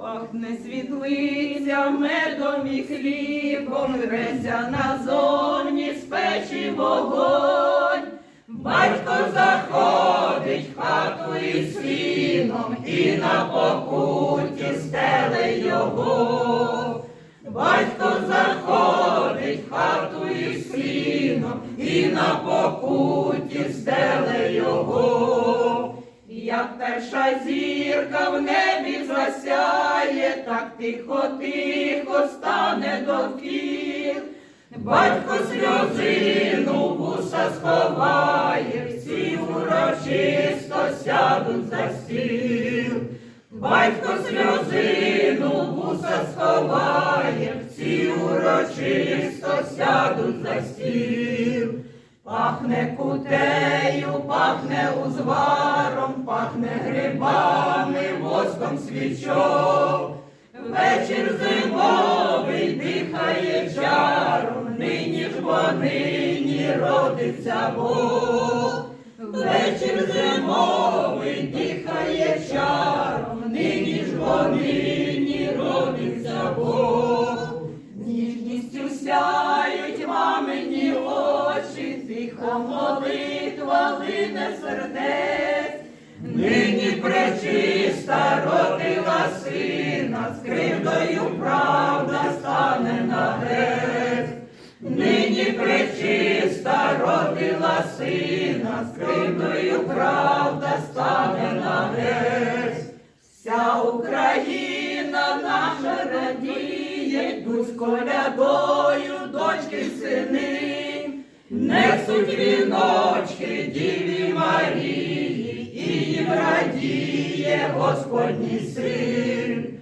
Пахне світлиця медом і хлібом, греться назовні з печі вогонь. Батько заходить в хату із сіном і на покуті стеле його. Батько заходить в хату із сіном і на покуті стеле його. Як перша зірка в небі засяє, так тихо, тихо стане довкіл. Батько сльозину вуса сховає, всі урочисто сядуть за стіл. Батько сльозину вуса сховає, всі урочисто сядуть за стіл. Пахне кутею, пахне узваром, пахне грибами, воском свічок. Вечір зимовий дихає чаром, нині ж бо нині родиться Бог. Вечір зимовий дихає чаром, нині ж бо нині родиться Бог. Ніжністю сяють мамині очі, тихо молитва лине сердець. Нині пречиста родила сина, з кривдою правда стане на грець. Нині пречиста родила сина, з кривдою правда стане на грець. Вся Україна наша радіє, йдуть з колядою дочки сини, несуть віночки Діві Марії, і їм радіє Господній син,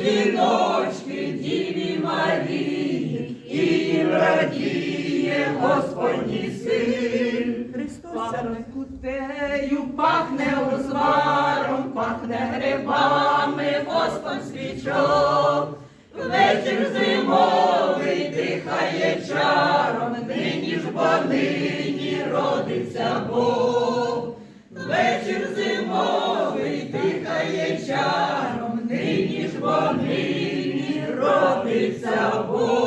віночки Діві Марії, і їм радіє Господній син. Христос кутею пахне узваром, пахне грибами, Господь свічок. Вечір зимовий дихає чаром, нині ж бо нині родиться Бог. Вечір зимовий дихає чаром, вони родиться Бог.